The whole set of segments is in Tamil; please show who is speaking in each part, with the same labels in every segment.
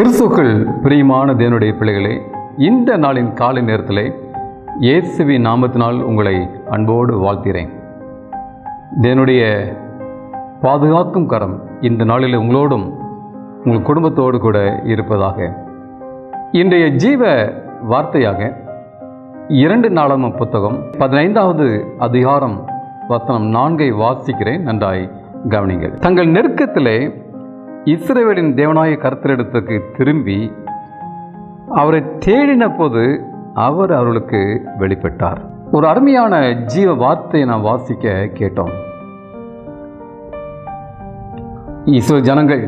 Speaker 1: கிறிஸ்துக்கள் பிரியமான தேவனுடைய பிள்ளைகளே இந்த நாளின் காலை நேரத்தில் இயேசுவி நாமத்தினால் உங்களை அன்போடு வாழ்த்துகிறேன். தேவனுடைய பாதுகாக்கும் கரம் இந்த நாளில் உங்களோடும் உங்கள் குடும்பத்தோடு கூட இருப்பதாக. இன்றைய ஜீவ வார்த்தையாக இரண்டு நாளாம புத்தகம் பதினைந்தாவது அதிகாரம் வசனம் நான்கை வாசிக்கிறேன் நன்றாய் கவனிங்கள். தங்கள் நெருக்கத்திலே இஸ்ரேவேலின் தேவனாய கருத்தரிடத்துக்கு திரும்பி அவரை தேடின போது அவர் அவர்களுக்கு வெளிப்பட்டார். ஒரு அருமையான ஜீவ வார்த்தையை நாம் வாசிக்க கேட்டோம். இஸ்ரோ ஜனங்கள்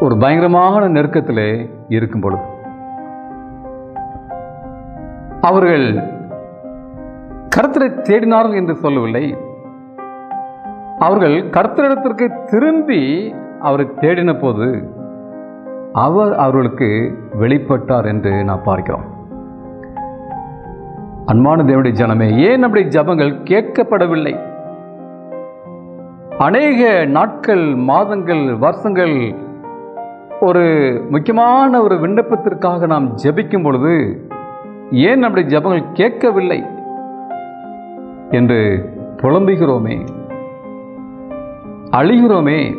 Speaker 1: ஒரு பயங்கரமான நெருக்கத்தில் இருக்கும் பொழுது அவர்கள் கருத்தரை தேடினார்கள் என்று சொல்லவில்லை. அவர்கள் கர்த்தரிடத்திற்கு திரும்பி அவரை தேடின போது அவர் அவர்களுக்கு வெளிப்பட்டார் என்று நான் பார்க்கிறோம். அன்பான தேவனுடைய ஜனமே ஏன் நம்முடைய ஜபங்கள் கேட்கப்படவில்லை? அநேக நாட்கள் மாதங்கள் வருஷங்கள் ஒரு முக்கியமான ஒரு விண்ணப்பத்திற்காக நாம் ஜபிக்கும் பொழுது ஏன் நம்முடைய ஜபங்கள் கேட்கவில்லை? என்று புலம்புகிறோமே. அழிகிறோமே.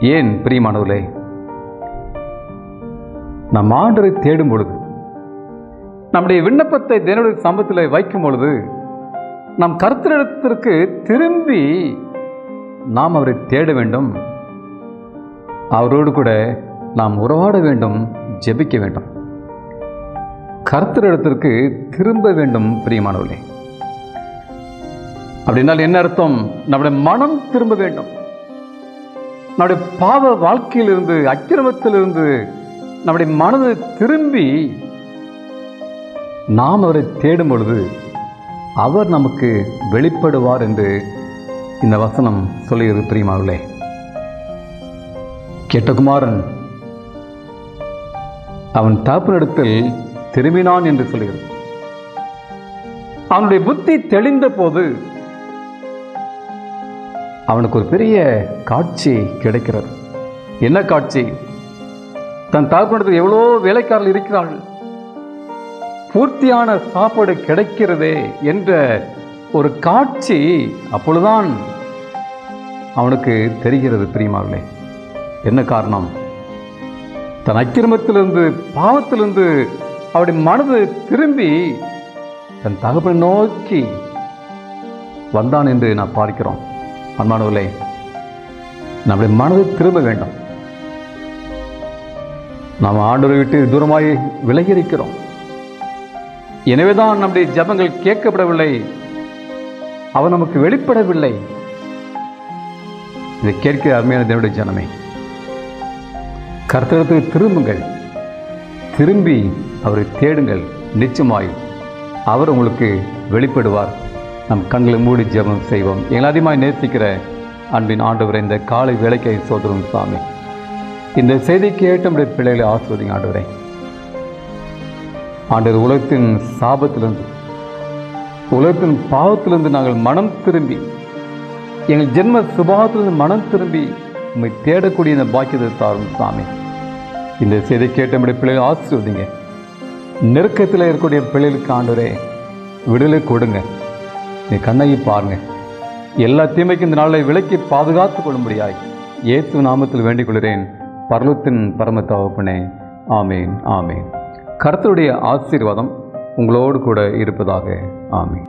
Speaker 1: ஏன் பிரியமானவர்களே? நம் ஆண்டரை தேடும் பொழுது நம்முடைய விண்ணப்பத்தை தேவனுடைய சம்பத்தில் வைக்கும் பொழுது நம் கருத்திடத்திற்கு திரும்பி நாம் அவரை தேட வேண்டும். அவரோடு கூட நாம் உறவாட வேண்டும் ஜெபிக்க வேண்டும். கருத்திடத்திற்கு திரும்ப வேண்டும் பிரியமானவர்களே. அப்படின்னால் என்ன அர்த்தம்? நம்முடைய மனம் திரும்ப வேண்டும். நம்முடைய பாவ வாழ்க்கையிலிருந்து அக்கிரமத்திலிருந்து நம்முடைய மனது திரும்பி நாம் அவரை தேடும் பொழுது அவர் நமக்கு வெளிப்படுவார் என்று இந்த வசனம் சொல்லுகிறது பிரியமாவளே கேட்டகுமாரன் அவன் தகப்பனிடத்தில் திரும்பினான் என்று சொல்லுகிறது. அவனுடைய புத்தி தெளிந்த போது அவனுக்கு ஒரு பெரிய காட்சி கிடைக்கிறது. என்ன காட்சி? தன் தகப்பனிடத்தில் எவ்வளோ வேலைக்காரர்கள் இருக்கிறார்கள். பூர்த்தியான சாப்பாடு கிடைக்கிறதே என்ற ஒரு காட்சி அப்பொழுதுதான் அவனுக்கு தெரிகிறது பிரியமாகலே என்ன காரணம்? தன் அக்கிரமத்திலிருந்து பாவத்திலிருந்து அவருடைய மனது திரும்பி தன் தகப்பனை நோக்கி வந்தான் என்று நான் பார்க்கிறோம். அன்பானவர்களே நம்முடைய மனது திரும்ப வேண்டும். நாம் ஆண்டவரை விட்டு தூரமாய் விலகி இருக்கிறோம் எனவேதான் நம்முடைய ஜபங்கள் கேட்கப்படவில்லை. அவன் நமக்கு வெளிப்படவில்லை. இதை கேட்கிற அருமையான தேவடைய ஜனமே கர்த்தகத்துக்கு திரும்புங்கள். திரும்பி அவரை தேடுங்கள். நிச்சயமாய் அவர் உங்களுக்கு வெளிப்படுவார். நம் கண்களை மூடி ஜெபம் செய்வோம். எங்களை அதிகமாக நேசிக்கிற அன்பின் ஆண்டவரை இந்த காலை வேலைக்கை சோதரும் சாமி இந்த செய்தி கேட்ட நம்முடைய பிள்ளைகளை ஆசிர்வதிங்க ஆண்டவரை. ஆண்டவர் உலகத்தின் சாபத்திலிருந்து உலகத்தின் பாவத்திலிருந்து நாங்கள் மனம் திரும்பி எங்கள் ஜென்ம சுபாவத்திலிருந்து மனம் திரும்பி உண்மை தேடக்கூடிய இந்த பாக்கியத்தை தாரும் சாமி இந்த செய்தி கேட்ட நம்முடைய பிள்ளைகளை ஆசிர்வதிங்க. நெருக்கத்தில் இருக்கக்கூடிய பிள்ளைகளுக்கு ஆண்டவரே விடுதலை கொடுங்க. நீ கண்ணகி பாருங்க. எல்லா தீமைக்கும் இந்த நாளை விலக்கி பாதுகாத்து கொள்ளும்படியாய் இயேசு நாமத்தில் வேண்டிக் கொள்கிறேன் பரலத்தின் பரம தகப்பனே ஆமேன் ஆமேன். கருத்துடைய ஆசீர்வாதம் உங்களோடு கூட இருப்பதாக. ஆமேன்.